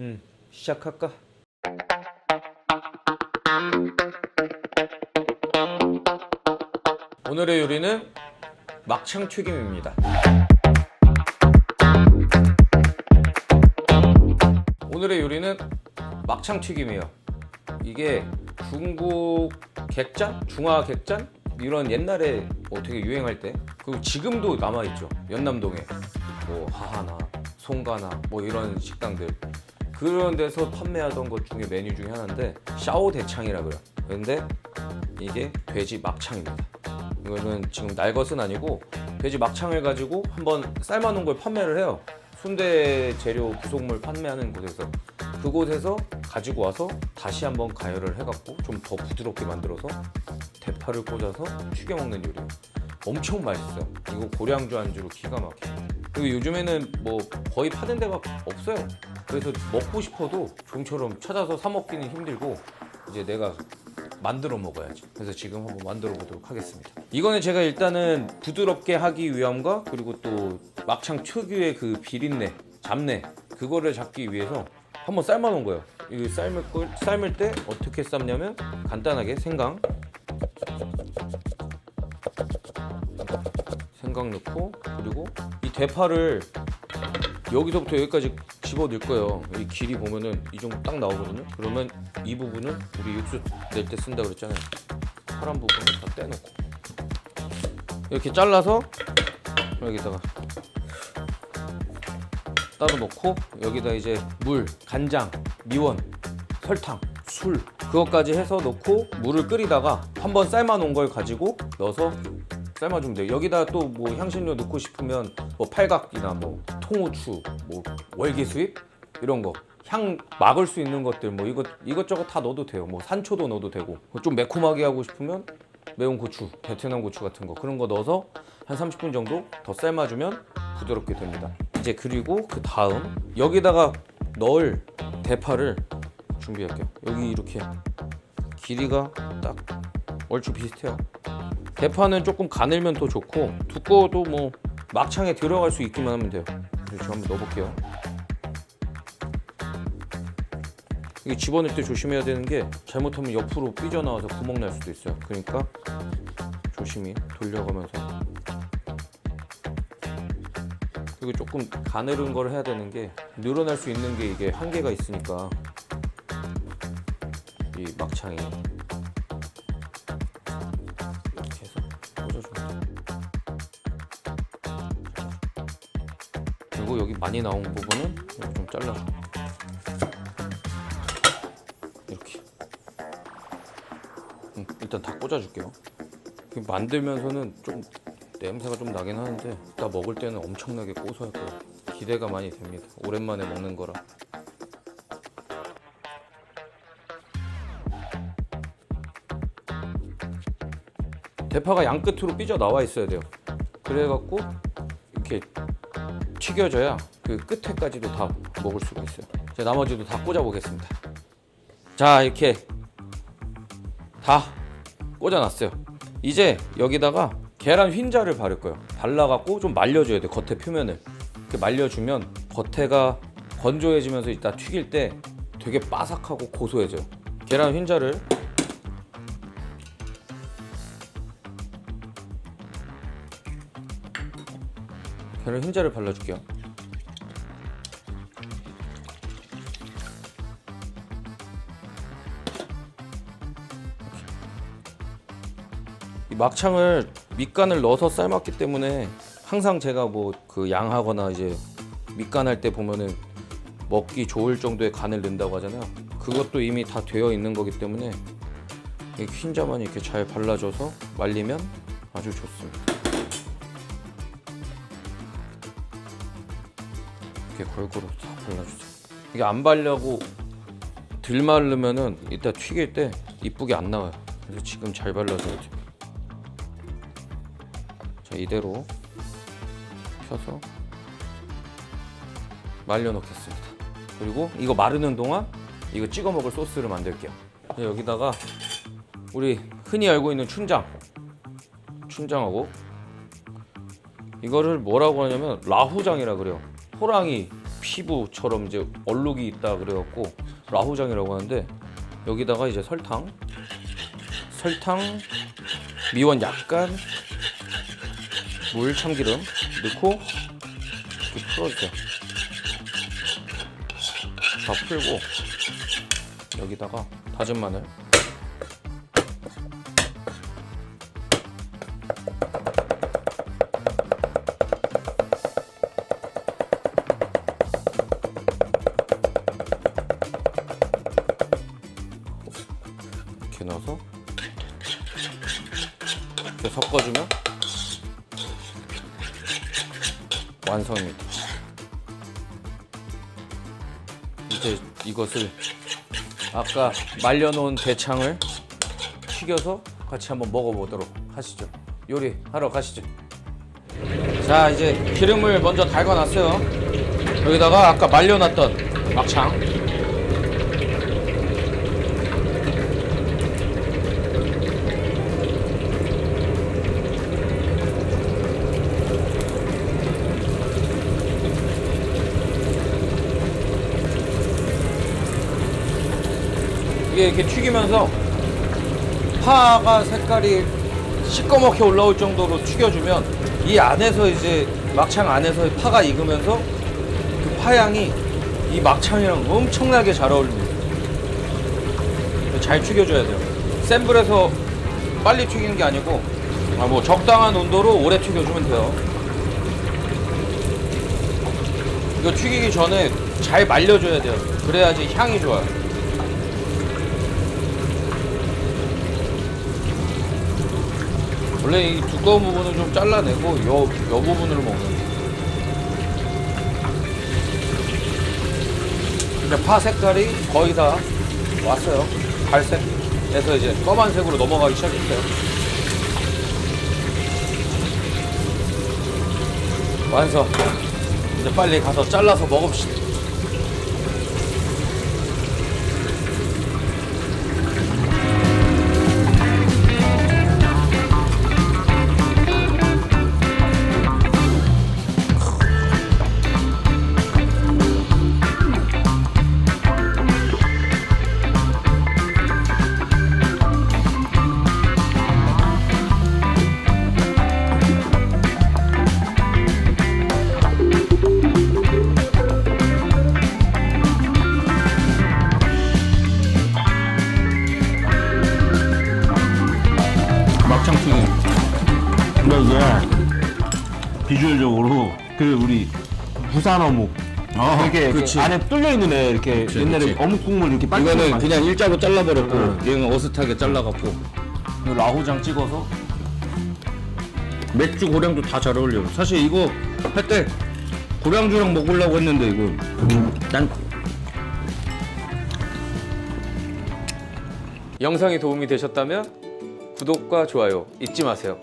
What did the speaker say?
음, 시작할까? 오늘의 요리는 막창 튀김입니다. 오늘의 요리는 막창 튀김이에요. 이게 중국 객잔, 중화 객잔 이런 옛날에 뭐 되게 유행할 때 그리고 지금도 남아 있죠. 연남동에 뭐 하하나, 송가나 뭐 이런 식당들 그런 데서 판매하던 것 중에 메뉴 중에 하나인데 샤오 대창이라 그래요. 근데 이게 돼지 막창입니다. 이거는 지금 날 것은 아니고 돼지 막창을 가지고 한번 삶아놓은 걸 판매를 해요. 순대 재료 부속물 판매하는 곳에서 그곳에서 가지고 와서 다시 한번 가열을 해갖고 좀 더 부드럽게 만들어서 대파를 꽂아서 튀겨 먹는 요리예요. 엄청 맛있어요. 이거 고량주 안주로 기가 막혀요. 그리고 요즘에는 뭐 거의 파는 데가 없어요. 그래서 먹고 싶어도 좀처럼 찾아서 사 먹기는 힘들고 이제 내가 만들어 먹어야지. 그래서 지금 한번 만들어 보도록 하겠습니다. 이거는 제가 일단은 부드럽게 하기 위함과 그리고 또 막창 특유의 그 비린내, 잡내 그거를 잡기 위해서 한번 삶아 놓은 거예요. 이 삶을 걸 삶을 때 어떻게 삶냐면 간단하게 생강 생강 넣고 그리고 이 대파를 여기서부터 여기까지 집어 넣을 거예요. 이 길이 보면은 이 정도 딱 나오거든요. 그러면 이 부분은 우리 육수 낼 때 쓴다 그랬잖아요. 파란 부분을 다 떼놓고 이렇게 잘라서 여기다가 따로 넣고 여기다 이제 물, 간장, 미원, 설탕, 술 그것까지 해서 넣고 물을 끓이다가 한번 삶아 놓은 걸 가지고 넣어서 삶아주면 돼요. 여기다 또 뭐 향신료 넣고 싶으면 뭐 팔각이나 뭐 통후추, 뭐 월계수잎 이런 거. 향 막을 수 있는 것들 뭐 이것 이것저것 다 넣어도 돼요. 뭐 산초도 넣어도 되고 좀 매콤하게 하고 싶으면 매운 고추, 베트남 고추 같은 거 그런 거 넣어서 한 30분 정도 더 삶아주면 부드럽게 됩니다. 이제 그리고 그 다음 여기다가 넣을 대파를 준비할게요. 여기 이렇게 길이가 딱 얼추 비슷해요. 대파는 조금 가늘면 더 좋고 두꺼워도 뭐 막창에 들어갈 수 있기만 하면 돼요. 저 한번 넣어볼게요. 이게 집어넣을 때 조심해야 되는 게 잘못하면 옆으로 삐져나와서 구멍 날 수도 있어요. 그러니까 조심히 돌려가면서 그리고 조금 가늘은 걸 해야 되는 게 늘어날 수 있는 게 이게 한계가 있으니까 이 막창이 그리고 여기 많이 나온 부분은 좀 잘라서 이렇게 음, 일단 다 꽂아줄게요. 만들면서는 좀 냄새가 좀 나긴 하는데 이따 먹을 때는 엄청나게 고소할 거예요. 기대가 많이 됩니다. 오랜만에 먹는 거라. 대파가 양 끝으로 삐져 나와 있어야 돼요. 그래갖고 이렇게 튀겨져야 그 끝에까지도 다 먹을 수가 있어요. 자, 나머지도 다 꽂아 보겠습니다. 자, 이렇게 다 꽂아놨어요. 이제 여기다가 계란 흰자를 바를 거예요. 발라갖고 좀 말려줘야 돼. 겉에 표면을 이렇게 말려주면 겉에가 건조해지면서 이따 튀길 때 되게 바삭하고 고소해져요. 계란 흰자를 계란 흰자를 발라줄게요. 이 막창을 밑간을 넣어서 삶았기 때문에 항상 제가 뭐 그 양하거나 이제 밑간 할 때 보면은 먹기 좋을 정도의 간을 넣는다고 하잖아요. 그것도 이미 다 되어 있는 거기 때문에 이 흰자만 이렇게 잘 발라줘서 말리면 아주 좋습니다. 이렇게 골고루 다 발라주세요. 이게 안 발려고 들 마르면은 이따 튀길 때 이쁘게 안 나와요. 그래서 지금 잘 발라줘야 돼요. 자 이대로 펴서 말려 놓겠습니다. 그리고 이거 마르는 동안 이거 찍어 먹을 소스를 만들게요. 자, 여기다가 우리 흔히 알고 있는 춘장, 춘장하고 이거를 뭐라고 하냐면 라후장이라 그래요. 호랑이 피부처럼 이제 얼룩이 있다 그래갖고 라후장이라고 하는데 여기다가 이제 설탕, 설탕, 미원 약간, 물, 참기름 넣고 이렇게 풀어주세요. 다 풀고 여기다가 다진 마늘 넣어서 섞어주면 완성입니다. 이제 이것을 아까 말려놓은 대창을 튀겨서 같이 한번 먹어보도록 하시죠. 요리 하러 가시죠. 자 이제 기름을 먼저 달궈놨어요. 여기다가 아까 말려놨던 막창 이렇게 튀기면서 파가 색깔이 시꺼멓게 올라올 정도로 튀겨주면 이 안에서 이제 막창 안에서 파가 익으면서 그 파향이 이 막창이랑 엄청나게 잘 어울립니다. 잘 튀겨줘야 돼요. 센 불에서 빨리 튀기는 게 아니고 아, 뭐 적당한 온도로 오래 튀겨주면 돼요. 이거 튀기기 전에 잘 말려줘야 돼요. 그래야지 향이 좋아요. 원래 이 두꺼운 부분은 좀 잘라내고 요, 요 부분으로 먹는 거예요. 근데 파 색깔이 거의 다 왔어요. 갈색에서 이제 검은색으로 넘어가기 시작했어요. 완성. 이제 빨리 가서 잘라서 먹읍시다. 이게 비주얼적으로 그 우리 부산 어묵 이렇게, 이렇게 그치. 안에 뚫려 있는 애 이렇게 그치, 옛날에 그치. 어묵 국물 이렇게 빨리 이거는 그냥 일자로 잘라버렸고 얘는 어슷하게 잘라갖고. 이 라후장 찍어서? 맥주 고량도 다 잘 어울려요 사실 이거 할 때 고량주랑 먹으려고 했는데 이거. 난 영상이 도움이 되셨다면 구독과 좋아요 잊지 마세요